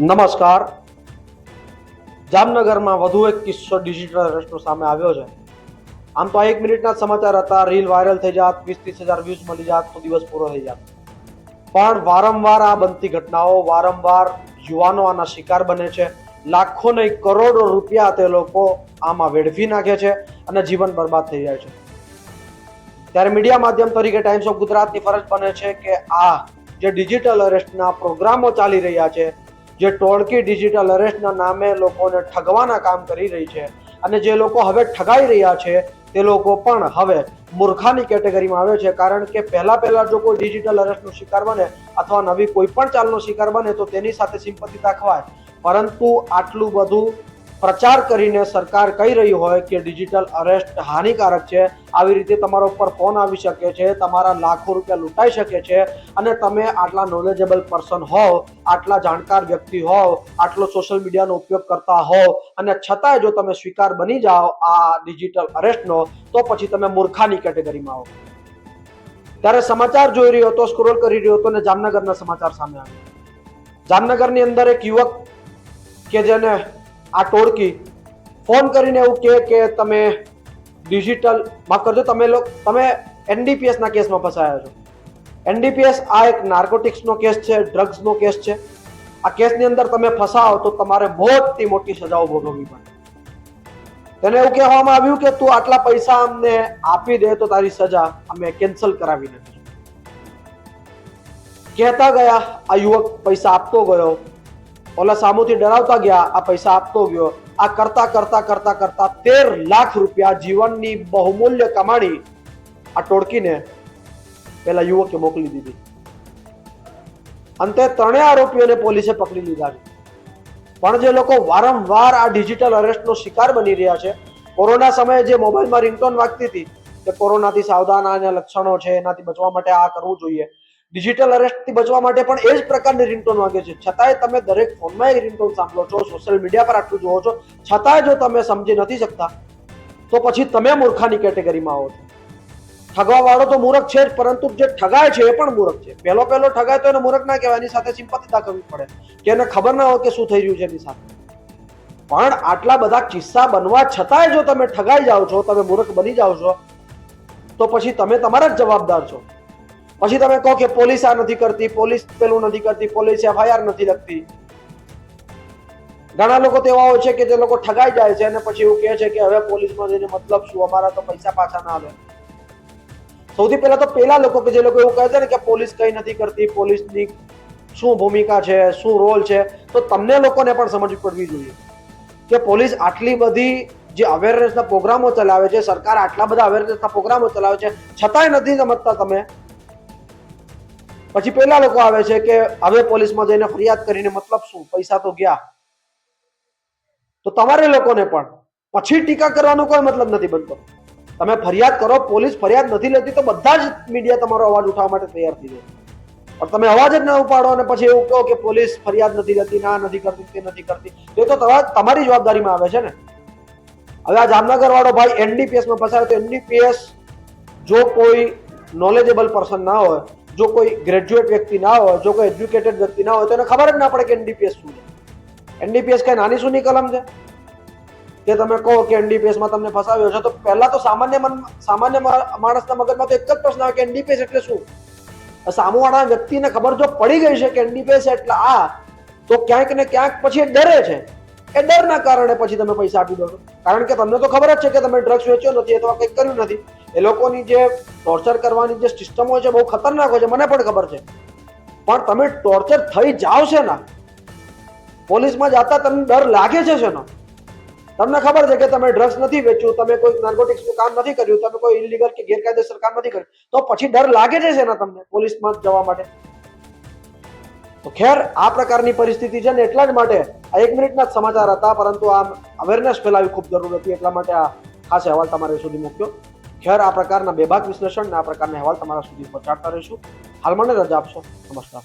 નમસ્કાર. જામનગરમાં વધુ એક કિસ્સો ડિજિટલ અરેસ્ટનો સામે આવ્યો છે. આમ તો એક મિનિટના સમાચાર હતા. રીલ વાયરલ થઈ જાત વીસ ત્રીસ હજાર વ્યૂઝ મળી જાત, તો દિવસ પૂરો થઈ જાત. પણ વારંવાર આ બનતી ઘટનાઓ, વારંવાર યુવાનો આના શિકાર બને છે. લાખો નહીં, કરોડો રૂપિયા તે લોકો આમાં વેડફી નાખે છે અને જીવન બરબાદ થઈ જાય છે. ત્યારે મીડિયા માધ્યમ તરીકે ટાઈમ્સ ઓફ ગુજરાતની ફરજ બને છે કે આ જે ડિજિટલ અરેસ્ટના પ્રોગ્રામો ચાલી રહ્યા છે જે ટોળકી ડિજિટલ અરેસ્ટના નામે લોકોને ઠગવાના કામ કરી રહી છે અને જે લોકો હવે ઠગાઈ રહ્યા છે, તે લોકો પણ હવે મૂર્ખાની કેટેગરીમાં આવે છે. કારણ કે પહેલા પહેલા જો કોઈ ડિજિટલ અરેસ્ટનો શિકાર બને અથવા નવી કોઈ પણ ચાલનો શિકાર બને, તો તેની સાથે સિમ્પતિ દાખવાય. પરંતુ આટલું બધું પ્રચાર કરીને સરકાર કહી રહી હોય કે ડિજિટલ અરેસ્ટ હાનિકારક છે, આવી રીતે તમારા ઉપર ફોન આવી શકે છે, તમારા લાખો રૂપિયા લૂંટાઈ શકે છે અને તમે આટલા નોલેજેબલ પર્સન હોવ, આટલા જાણકાર વ્યક્તિ હોવ, આટલો સોશિયલ મીડિયાનો ઉપયોગ કરતા હોવ અને છતાંય જો તમે સ્વીકાર બની જાઓ આ ડિજિટલ અરેસ્ટનો તો પછી તમે મૂર્ખાની કેટેગરીમાં આવો. ત્યારે સમાચાર જોઈ રહ્યો હતો સ્ક્રોલ કરી રહ્યો હતો અને જામનગરના સમાચાર સામે આવ્યા. જામનગરની અંદર એક યુવક કે જેને આ ટોળકી. ફોન કરીને એવું કહે કે તમે ડિજિટલ માફ કરજો, તમે લોકો તમે એનડીપીએસના કેસમાં ફસાયા છો. એનડીપીએસ આ એક નાર્કોટિક્સનો કેસ છે ડ્રગ્સનો કેસ છે. આ કેસની અંદર તમે ફસાઓ તો તમારે મોટી મોટી સજાઓ ભોગવવી પડે. તેને એવું કહેવામાં આવ્યું કે તું આટલા પૈસા અમને આપી દે તો તારી સજા અમે કેન્સલ કરાવી નાખીશું. કહેતા ગયા, આ યુવક પૈસા આપતો ગયો. ઓલા સામુથી ડરાવતા ગયા, આ પૈસા આપતો ગયો. આ કરતા કરતા કરતા કરતા તેર લાખ રૂપિયા જીવનની બહુમૂલ્ય કમાણી આ ટોળકીને પેલા યુવકે મોકલી દીધી. અંતે ત્રણેય આરોપીઓને પોલીસે પકડી લીધા પણ જે લોકો વારંવાર આ ડિજિટલ અરેસ્ટનો શિકાર બની રહ્યા છે, કોરોના સમયે જે મોબાઈલમાં રિંગટોન વાગતી હતી કે કોરોનાથી સાવધાન આના લક્ષણો છે, એનાથી બચવા માટે આ કરવું જોઈએ. ડિજિટલ અરેસ્ટથી બચવા માટે પણ એ જ પ્રકારની રિંગટોન વાગે છે. છતાંય તમે દરેક ફોનમાં એક રિંગટોન સાંભળો છો સોશિયલ મીડિયા પર આટલું જોવો છો. છતાંય જો તમે સમજી નથી શકતા, તો પછી તમે મૂર્ખાની કેટેગરીમાં આવો છો. ઠગવા વાળો તો મૂર્ખ છે જ, પરંતુ જે ઠગાય છે એ પણ મૂર્ખ છે. પહેલો પહેલો ઠગાય તો એને મૂર્ખ ના કહેવાય, એની સાથે સિમ્પતિ દાખવવી પડે. કે એને ખબર ના હોય કે શું થઈ રહ્યું છે એની સાથે. પણ આટલા બધા કિસ્સા બનવા છતાંય જો તમે ઠગાઈ જાઓ છો, તમે મૂર્ખ બની જાઓ છો, તો પછી તમે તમારા જ જવાબદાર છો. પછી તમે કહો કે પોલીસ આ નથી કરતી, પોલીસ પેલું નથી કરતી, પોલીસ એફઆઈઆર નથી લખતી. ઘણા લોકો તેવા હોય છે કે જે લોકો ઠગાઈ જાય છે અને પછી એવું કહે છે કે હવે પોલીસમાં જઈને મતલબ શું, અમારા તો પૈસા પાછા ના આવે સૌથી પહેલા તો પેલા લોકો કે જે લોકો એવું કહે છે ને કે પોલીસ કઈ નથી કરતી, પોલીસની શું ભૂમિકા છે, શું રોલ છે, તો તમને લોકોને પણ સમજ પડવી જોઈએ. કે પોલીસ આટલી બધી જે અવેરનેસના પ્રોગ્રામો ચલાવે છે, સરકાર આટલા બધા અવેરનેસના પ્રોગ્રામો ચલાવે છે, છતાંય નથી સમજતા તમે પછી પેલા લોકો આવે છે કે હવે પોલીસમાં જઈને ફરિયાદ કરીને મતલબ શું? પૈસા તો ગયા. તો તમારે લોકોને પણ પછી ટીકા કરવાનો કોઈ મતલબ નથી બનતો. તમે ફરિયાદ કરો, પોલીસ ફરિયાદ નથી લેતી તો બધા જ મીડિયા તમારો અવાજ ઉઠાવવા માટે તૈયાર થઈ જાય. પણ તમે અવાજ જ ન ઉપાડો અને પછી એવું કહો કે પોલીસ ફરિયાદ નથી લેતી, ના, નથી કરતી, તે નથી કરતી. એ તો તમા- તમારી જવાબદારીમાં આવે છે ને. હવે આ જામનગર વાળો ભાઈ એનડીપીએસમાં ફસાયો તો એનડીપીએસ જો કોઈ નોલેજેબલ પર્સન ના હોય જો કોઈ ગ્રેજ્યુએટ વ્યક્તિ ના હોય, જો કોઈ એજ્યુકેટેડ વ્યક્તિ ના હોય, તો એને ખબર જ ના પડે કે એનડીપીએસ શું છે. એનડીપીએસ કઈ નાની સૂની કલમ છે? કે તમે કહો કે એનડીપીએસમાં તમને ફસાવ્યો છે, તો પહેલા તો સામાન્ય મન, સામાન્ય માણસના મગજમાં તો એક જ પ્રશ્ન આવે કે એનડીપીએસ એટલે શું? સામુવાળા વ્યક્તિને ખબર જો પડી ગઈ છે કે એનડીપીએસ એટલે આ, તો ક્યાંક ને ક્યાંક પછી ડરે છે. એ ડરના કારણે પછી તમે પૈસા આપી દો કારણ કે તમને તો ખબર જ છે કે તમે ડ્રગ્સ વેચ્યો નથી અથવા કંઈક કર્યું નથી. એ લોકોની જે ટોર્ચર કરવાની જે સિસ્ટમ હોય છે, બહુ ખતરનાક હોય છે. મને પણ ખબર છે. પણ તમે ટોર્ચર થઈ જાઓ છે ને, પોલીસમાં જતા તમને ડર લાગે છે શેનો તમને ખબર છે કે તમે ડ્રગ્સ નથી વેચ્યું, તમે કોઈ નાર્કોટિક્સનું કામ નથી કર્યું, તમે કોઈ ઇલીગલ કે ગેરકાયદેસર કામ નથી કર્યું, તો પછી ડર લાગે છે શેના તમને પોલીસમાં જવા માટે? તો ખેર, આ પ્રકારની પરિસ્થિતિ છે ને એટલા જ માટે આ એક મિનિટના જ સમાચાર હતા, પરંતુ આ અવેરનેસ ફેલાવી ખૂબ જરૂર હતી, એટલા માટે આ ખાસ અહેવાલ તમારે સુધી મૂક્યો. ખેર આ પ્રકારના બેબાક વિશ્લેષણ અને આ પ્રકારના અહેવાલ તમારા સુધી પહોંચાડતા રહીશું. હાલ મને રજા આપશો. નમસ્કાર.